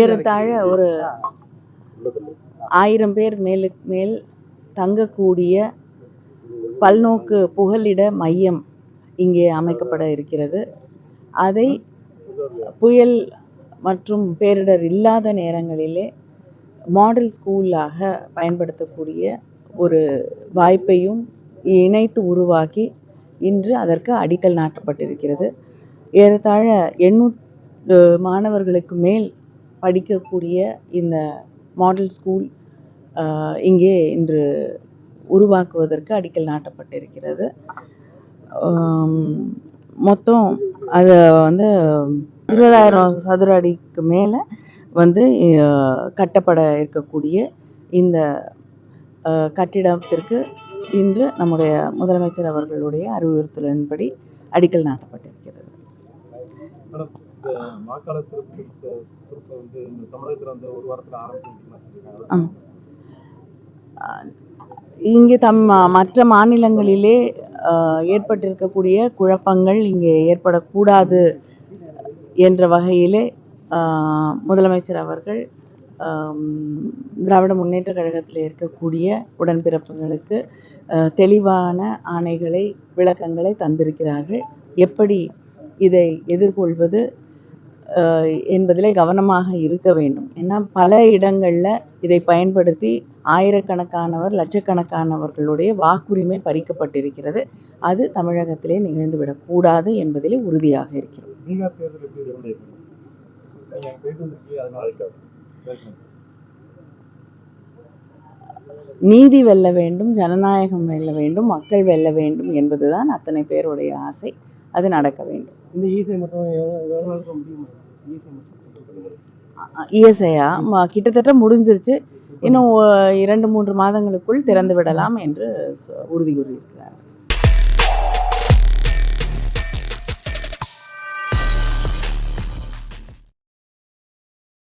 ஏறத்தாழ ஒரு ஆயிரம் பேர் மேலுக்கு மேல் தங்கக்கூடிய பல்நோக்கு புகலிட மையம் இங்கே அமைக்கப்பட இருக்கிறது. அதை புயல் மற்றும் பேரிடர் இல்லாத நேரங்களிலே மாடல் ஸ்கூலாக பயன்படுத்தக்கூடிய ஒரு வாய்ப்பையும் இணைத்து உருவாக்கி இன்று அதற்கு அடிக்கல் நாட்டப்பட்டிருக்கிறது. ஏறத்தாழ எண்ணூறு மாணவர்களுக்கு மேல் படிக்கக்கூடிய இந்த மாடல் ஸ்கூல் இங்கே இன்று உருவாக்குவதற்கு அடிக்கல் நாட்டப்பட்டிருக்கிறது. மொத்தம் அது வந்து இருபதாயிரம் சதுர அடிக்கு மேலே வந்து கட்டப்பட இருக்கக்கூடிய இந்த கட்டிடத்திற்கு இன்று நம்முடைய முதலமைச்சர் அவர்களுடைய அறிவுறுத்தலின்படி அடிக்கல் நாட்டப்பட்டிருக்கிறது. இந்த வாக்காளர் சிறப்பு திட்ட வந்து இந்த தமிழகத்தில் அந்த ஒரு வாரத்தில் ஆரம்பிச்சிருக்காங்க இங்கே தம் மற்ற மாநிலங்களிலே ஏற்பட்டிருக்கக்கூடிய குழப்பங்கள் இங்கே ஏற்படக்கூடாது என்ற வகையிலே முதலமைச்சர் அவர்கள் திராவிட முன்னேற்ற கழகத்தில் இருக்கக்கூடிய உடன்பிறப்புகளுக்கு தெளிவான ஆணைகளை விளக்கங்களை தந்திருக்கிறார்கள். எப்படி இதை எதிர்கொள்வது என்பதிலே கவனமாக இருக்க வேண்டும். ஏன்னா பல இடங்களில் இதை பயன்படுத்தி ஆயிரக்கணக்கானவர் லட்சக்கணக்கானவர்களுடைய வாக்குரிமை பறிக்கப்பட்டிருக்கிறது. அது தமிழகத்திலே நிகழ்ந்துவிடக்கூடாது என்பதிலே உறுதியாக இருக்கிறோம். நீதி வெல்ல வேண்டும் ஜனநாயகம் வெல்ல வேண்டும் மக்கள் வெல்ல வேண்டும் என்பதுதான் அத்தனை பேருடைய ஆசை. அது நடக்க வேண்டும். இந்த ஈஸி மட்டும் எவ்வளோ முடியுமா? இஎஸ்ஐயா கிட்டத்தட்ட முடிஞ்சிருச்சு. இன்னும் இரண்டு மூன்று மாதங்களுக்குள் திறந்து விடலாம் என்று உறுதி கூறியிருக்கிறார்